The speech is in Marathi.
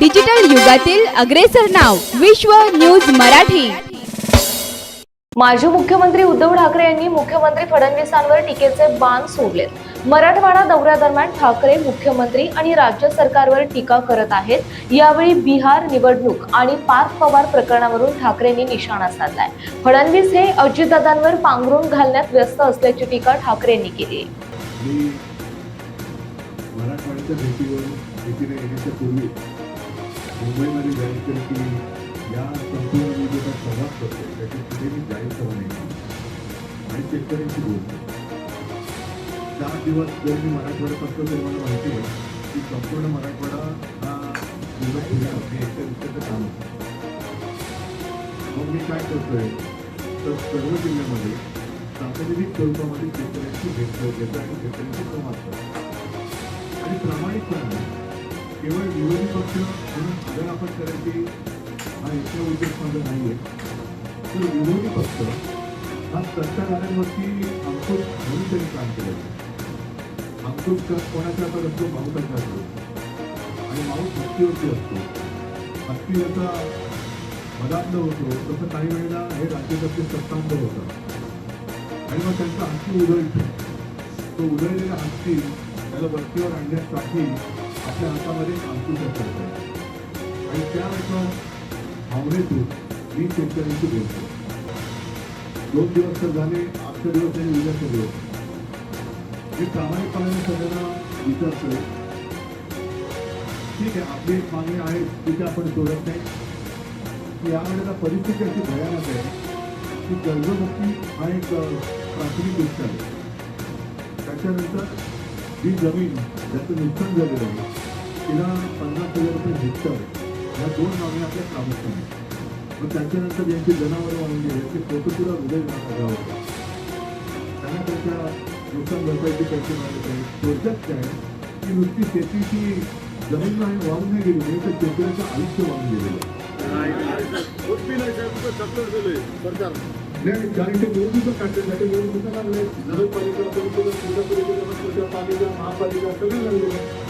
डिजिटल युगातील अग्रेसर नाव विश्व न्यूज मराठी. माजी मुख्यमंत्री उद्धव ठाकरे यांनी मुख्यमंत्री फडणवीसांवर टीकेचे बाण सोडलेत. मराठवाडा दौऱ्यादरम्यान ठाकरे मुख्यमंत्री आणि राज्य सरकारवर टीका करत आहेत. यावेळी बिहार निवडणूक आणि पार्थ पवार प्रकरणावरून ठाकरेंनी निशाणा साधलाय. फडणवीस हे अजितदादांवर पांघरून घालण्यात व्यस्त असल्याची टीका ठाकरेंनी केली आहे. मी मराठवाड्याच्या भेटीवर भेटीने येण्याच्या पूर्वी मुंबईमध्ये जाहीर केलं की या संपूर्ण मी जो संवाद करतो त्याची पुढे मी जाहीर सभा नाही आणि शेतकऱ्यांशी बोलतो चार दिवस जर मी मराठवाड्यात असतो तर मला माहिती आहे की संपूर्ण मराठवाडा हा पूर्ण फिरणं काम होतं मग मी काय करतोय? तर सर्व जिल्ह्यामध्ये सार्वजनिक स्वरूपामध्ये शेतकऱ्यांची भेट घेतो आणि शेतकऱ्यांशी संवाद करतो आणि प्रामाणिकपणे केवळ विरोधी पक्ष म्हणून आदर आपण करायची हा एकमेव उद्देश माझा नाही आहे तर विरोधी पक्ष हा सत्ताधाऱ्यांवरती अंकुश म्हणून त्यांनी काम केलं अंकुश का कोणाच्या हातात असतो माऊसाच्या असतो. आणि माऊस हत्तीवरती असतो. हत्ती याचा मदांध होतो. तसं काही वेळेला हे राज्याचे सत्तांध होतं आणि मग त्यांचा हत्ती उधळतो तो उधळलेला हत्ती त्याला वरतीवर आणण्यासाठी आपल्या हातामध्ये अंकुश असतात आणि त्या भावनेतून मी शेतकऱ्यांशी बोलतो दोन दिवस तर झाले आजचा दिवस आणि उद्याचा दिवस. मी प्रामाणिकपणाने सगळ्यांना विचारतो ठीक आहे आपली एक मागणी आहे तिथे आपण सोडत नाही. की यावेळेला परिस्थिती अशी भयानक आहे की कर्जमुक्ती हा एक प्राथमिक गोष्ट आहे. त्याच्यानंतर जी जमीन ज्याचं नुकसान झालेलं आहे तिला पन्नास हजार रुपये हेक्टर ह्या दोन मागण्या आपल्या प्रामुख्याने आहेत. मग त्यांच्यानंतर ज्यांची जनावरं वाढली गेले ते पोटसुद्धा हृदय गाव होतं त्यांना त्यांच्या नुकसान भरपाईचे पैसे मागत पाहिजे. थोडक्यात काय की नुसती शेतीची जमीन नाही वाहून नाही गेली नाही तर शेतकऱ्याचं आयुष्य वाहून गेलेलं आहे. नाही कारण ते निवडणुका काढण्यासाठी निवडणुका लागले नगरपालिका परिषद जिल्हा परिषद महापालिका सगळे लागले.